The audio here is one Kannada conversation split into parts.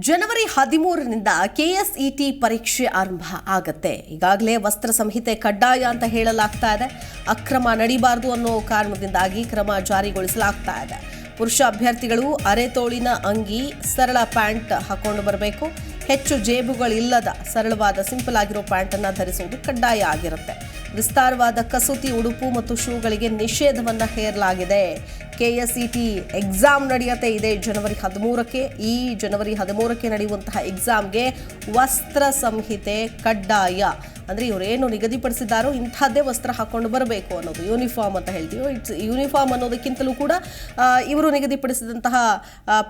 ಜನವರಿ ಹದಿಮೂರರಿಂದ ಕೆಎಸ್ಇಟಿ ಪರೀಕ್ಷೆ ಆರಂಭ ಆಗತ್ತೆ. ಈಗಾಗಲೇ ವಸ್ತ್ರ ಸಂಹಿತೆ ಕಡ್ಡಾಯ ಅಂತ ಹೇಳಲಾಗ್ತಾ ಇದೆ. ಅಕ್ರಮ ನಡಿಬಾರದು ಅನ್ನೋ ಕಾರಣದಿಂದಾಗಿ ಕ್ರಮ ಜಾರಿಗೊಳಿಸಲಾಗ್ತಾ ಇದೆ. ಪುರುಷ ಅಭ್ಯರ್ಥಿಗಳು ಅರೆತೋಳಿನ ಅಂಗಿ, ಸರಳ ಪ್ಯಾಂಟ್ ಹಾಕೊಂಡು ಬರಬೇಕು. ಹೆಚ್ಚು ಜೇಬುಗಳಿಲ್ಲದ ಸರಳವಾದ ಸಿಂಪಲ್ ಆಗಿರೋ ಪ್ಯಾಂಟನ್ನು ಧರಿಸುವುದು ಕಡ್ಡಾಯ ಆಗಿರುತ್ತೆ. ವಿಸ್ತಾರವಾದ ಕಸೂತಿ, ಉಡುಪು ಮತ್ತು ಶೂಗಳಿಗೆ ನಿಷೇಧವನ್ನ ಹೇರಲಾಗಿದೆ. ಕೆಎಸ್ಇಟಿ ಎಕ್ಸಾಮ್ ನಡೆಯುತ್ತೆ. ಇದೆ ಜನವರಿ ಹದಿಮೂರಕ್ಕೆ. ಈ ಜನವರಿ ಹದಿಮೂರಕ್ಕೆ ನಡೆಯುವಂತಹ ಎಕ್ಸಾಮ್ಗೆ ವಸ್ತ್ರ ಸಂಹಿತೆ ಕಡ್ಡಾಯ. ಅಂದರೆ ಇವರೇನು ನಿಗದಿಪಡಿಸಿದ್ದಾರೋ ಇಂಥದ್ದೇ ವಸ್ತ್ರ ಹಾಕೊಂಡು ಬರಬೇಕು ಅನ್ನೋದು. ಯೂನಿಫಾರ್ಮ್ ಅಂತ ಹೇಳ್ತೀವಿ. ಇಟ್ಸ್ ಯೂನಿಫಾರ್ಮ್ ಅನ್ನೋದಕ್ಕಿಂತಲೂ ಕೂಡ ಇವರು ನಿಗದಿಪಡಿಸಿದಂತಹ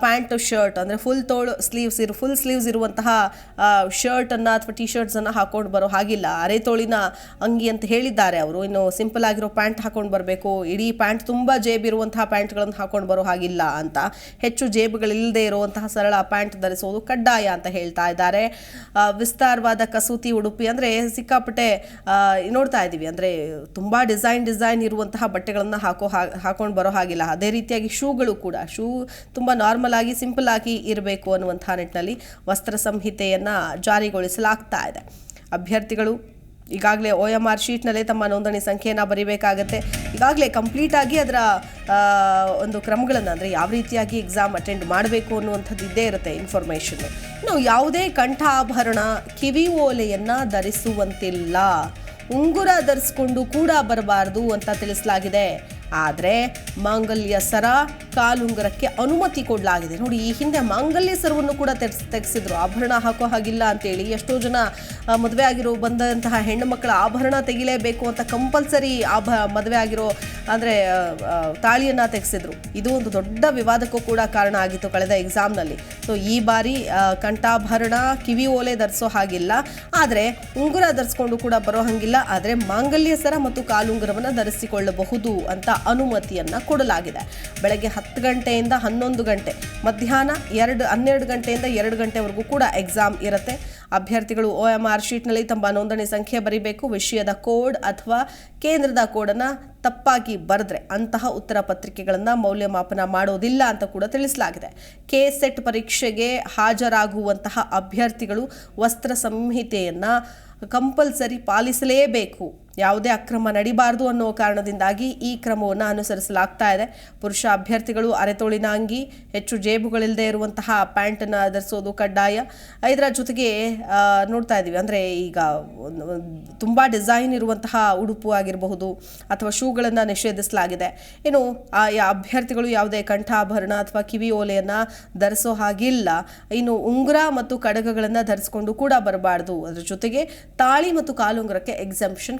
ಪ್ಯಾಂಟ್ ಶರ್ಟ್ ಅಂದರೆ ಫುಲ್ ತೋಳು ಸ್ಲೀವ್ಸ್ ಇರು ಫುಲ್ ಸ್ಲೀವ್ಸ್ ಇರುವಂತಹ ಶರ್ಟನ್ನು ಅಥವಾ ಟಿ ಶರ್ಟ್ಸನ್ನು ಹಾಕೊಂಡು ಬರೋ ಹಾಗಿಲ್ಲ. ಅರೆ ತೋಳಿನ ಅಂಗಿ ಅಂತ ಹೇಳಿದ್ದಾರೆ ಅವರು. ಇನ್ನು ಸಿಂಪಲ್ ಆಗಿರೋ ಪ್ಯಾಂಟ್ ಹಾಕೊಂಡು ಬರಬೇಕು. ಇಡೀ ಪ್ಯಾಂಟ್ ತುಂಬ ಜೇಬಿರುವಂತಹ ಪ್ಯಾಂಟ್ಗಳನ್ನು ಹಾಕೊಂಡು ಬರೋ ಹಾಗಿಲ್ಲ ಅಂತ. ಹೆಚ್ಚು ಜೇಬುಗಳಿಲ್ಲದೆ ಇರುವಂತಹ ಸರಳ ಪ್ಯಾಂಟ್ ಧರಿಸೋದು ಕಡ್ಡಾಯ ಅಂತ ಹೇಳ್ತಾ ಇದ್ದಾರೆ. ವಿಸ್ತಾರವಾದ ಕಸೂತಿ ಉಡುಪಿ ಅಂದರೆ ಸಿಕ್ಕಾಪಟ್ಟೆ ನೋಡ್ತಾ ಇದ್ದೀವಿ ಅಂದರೆ ತುಂಬ ಡಿಸೈನ್ ಡಿಸೈನ್ ಇರುವಂತಹ ಬಟ್ಟೆಗಳನ್ನು ಹಾಕೋ ಹಾಕೊಂಡು ಬರೋ ಹಾಗಿಲ್ಲ. ಅದೇ ರೀತಿಯಾಗಿ ಶೂಗಳು ಕೂಡ. ಶೂ ತುಂಬ ನಾರ್ಮಲ್ ಆಗಿ ಸಿಂಪಲ್ ಆಗಿ ಇರಬೇಕು ಅನ್ನುವಂಥ ನಿಟ್ಟಿನಲ್ಲಿ ವಸ್ತ್ರ ಸಂಹಿತೆಯನ್ನು ಜಾರಿಗೊಳಿಸಲಾಗ್ತಾ ಇದೆ. ಅಭ್ಯರ್ಥಿಗಳು ಈಗಾಗಲೇ ಒ ಎಂ ಆರ್ ಶೀಟ್ನಲ್ಲೇ ತಮ್ಮ ನೋಂದಣಿ ಸಂಖ್ಯೆಯನ್ನು ಬರೀಬೇಕಾಗತ್ತೆ. ಈಗಾಗಲೇ ಕಂಪ್ಲೀಟಾಗಿ ಅದರ ಒಂದು ಕ್ರಮಗಳನ್ನು ಅಂದರೆ ಯಾವ ರೀತಿಯಾಗಿ ಎಕ್ಸಾಮ್ ಅಟೆಂಡ್ ಮಾಡಬೇಕು ಅನ್ನುವಂಥದ್ದು ಇದ್ದೇ ಇರುತ್ತೆ ಇನ್ಫಾರ್ಮೇಷನ್ ಇನ್ನು ಯಾವುದೇ ಕಂಠಾಭರಣ, ಕಿವಿ ಓಲೆಯನ್ನು ಧರಿಸುವಂತಿಲ್ಲ. ಉಂಗುರ ಧರಿಸ್ಕೊಂಡು ಕೂಡ ಬರಬಾರದು ಅಂತ ತಿಳಿಸಲಾಗಿದೆ. ಆದರೆ ಮಾಂಗಲ್ಯ ಸರ ಕಾಲುಂಗರಕ್ಕೆ ಅನುಮತಿ ಕೊಡಲಾಗಿದೆ. ನೋಡಿ, ಈ ಹಿಂದೆ ಮಾಂಗಲ್ಯ ಸರವನ್ನು ಕೂಡ ತೆಗ್ಸ್, ತೆಗೆಸಿದ್ರು. ಆಭರಣ ಹಾಕೋ ಹಾಗಿಲ್ಲ ಅಂತೇಳಿ ಎಷ್ಟೋ ಜನ ಮದುವೆ ಆಗಿರೋ ಬಂದಂತಹ ಹೆಣ್ಣು ಮಕ್ಕಳ ಆಭರಣ ತೆಗಿಲೇಬೇಕು ಅಂತ ಕಂಪಲ್ಸರಿ ಆಭ ಮದುವೆ ಆಗಿರೋ, ಅಂದರೆ ತಾಳಿಯನ್ನು ತೆಗೆಸಿದ್ರು. ಇದು ಒಂದು ದೊಡ್ಡ ವಿವಾದಕ್ಕೂ ಕೂಡ ಕಾರಣ ಆಗಿತ್ತು ಕಳೆದ ಎಕ್ಸಾಮ್ನಲ್ಲಿ ಸೊ ಈ ಬಾರಿ ಕಂಠಾಭರಣ, ಕಿವಿ ಓಲೆ ಧರಿಸೋ ಹಾಗಿಲ್ಲ. ಆದರೆ, ಉಂಗುರ ಧರಿಸ್ಕೊಂಡು ಕೂಡ ಬರೋ ಹಾಗಿಲ್ಲ. ಆದರೆ, ಮಾಂಗಲ್ಯ ಸರ ಮತ್ತು ಕಾಲುಂಗುರವನ್ನು ಧರಿಸಿಕೊಳ್ಳಬಹುದು ಅಂತ ಅನುಮತಿಯನ್ನು ಕೊಡಲಾಗಿದೆ. ಬೆಳಗ್ಗೆ ಹತ್ತು ಗಂಟೆಯಿಂದ ಹನ್ನೊಂದು ಗಂಟೆ, ಮಧ್ಯಾಹ್ನ ಎರಡು, ಹನ್ನೆರಡು ಗಂಟೆಯಿಂದ ಎರಡು ಗಂಟೆವರೆಗೂ ಕೂಡ ಎಕ್ಸಾಮ್ ಇರುತ್ತೆ. ಅಭ್ಯರ್ಥಿಗಳು ಒ ಎಂ ಆರ್ ಶೀಟ್ನಲ್ಲಿ ತಮ್ಮ ನೋಂದಣಿ ಸಂಖ್ಯೆ ಬರೀಬೇಕು. ವಿಷಯದ ಕೋಡ್ ಅಥವಾ ಕೇಂದ್ರದ ಕೋಡನ್ನು ತಪ್ಪಾಗಿ ಬರೆದ್ರೆ ಅಂತಹ ಉತ್ತರ ಪತ್ರಿಕೆಗಳನ್ನು ಮೌಲ್ಯಮಾಪನ ಮಾಡೋದಿಲ್ಲ ಅಂತ ಕೂಡ ತಿಳಿಸಲಾಗಿದೆ. ಕೆ ಸೆಟ್ ಪರೀಕ್ಷೆಗೆ ಹಾಜರಾಗುವಂತಹ ಅಭ್ಯರ್ಥಿಗಳು ವಸ್ತ್ರ ಸಂಹಿತೆಯನ್ನು ಕಂಪಲ್ಸರಿ ಪಾಲಿಸಲೇಬೇಕು. ಯಾವುದೇ ಅಕ್ರಮ ನಡಿಬಾರದು ಅನ್ನೋ ಕಾರಣದಿಂದಾಗಿ ಈ ಕ್ರಮವನ್ನು ಅನುಸರಿಸಲಾಗ್ತಾ ಇದೆ. ಪುರುಷ ಅಭ್ಯರ್ಥಿಗಳು ಅರೆತೋಳಿನ ಅಂಗಿ, ಹೆಚ್ಚು ಜೇಬುಗಳಿಲ್ಲದೆ ಇರುವಂತಹ ಪ್ಯಾಂಟನ್ನು ಧರಿಸೋದು ಕಡ್ಡಾಯ. ಇದರ ಜೊತೆಗೆ ನೋಡ್ತಾ ಇದ್ದೀವಿ ಅಂದರೆ ಈಗ ತುಂಬ ಡಿಸೈನ್ ಇರುವಂತಹ ಉಡುಪು ಆಗಿರಬಹುದು ಅಥವಾ ಶೂಗಳನ್ನು ನಿಷೇಧಿಸಲಾಗಿದೆ. ಇನ್ನು ಆ ಅಭ್ಯರ್ಥಿಗಳು ಯಾವುದೇ ಕಂಠಾಭರಣ ಅಥವಾ ಕಿವಿ ಓಲೆಯನ್ನು ಧರಿಸೋ ಹಾಗಿಲ್ಲ. ಇನ್ನು ಉಂಗುರ ಮತ್ತು ಕಡಗಗಳನ್ನು ಧರಿಸಿಕೊಂಡು ಕೂಡ ಬರಬಾರ್ದು. ಅದರ ಜೊತೆಗೆ ತಾಳಿ ಮತ್ತು ಕಾಲುಂಗುರಕ್ಕೆ ಎಕ್ಸಂಪ್ಷನ್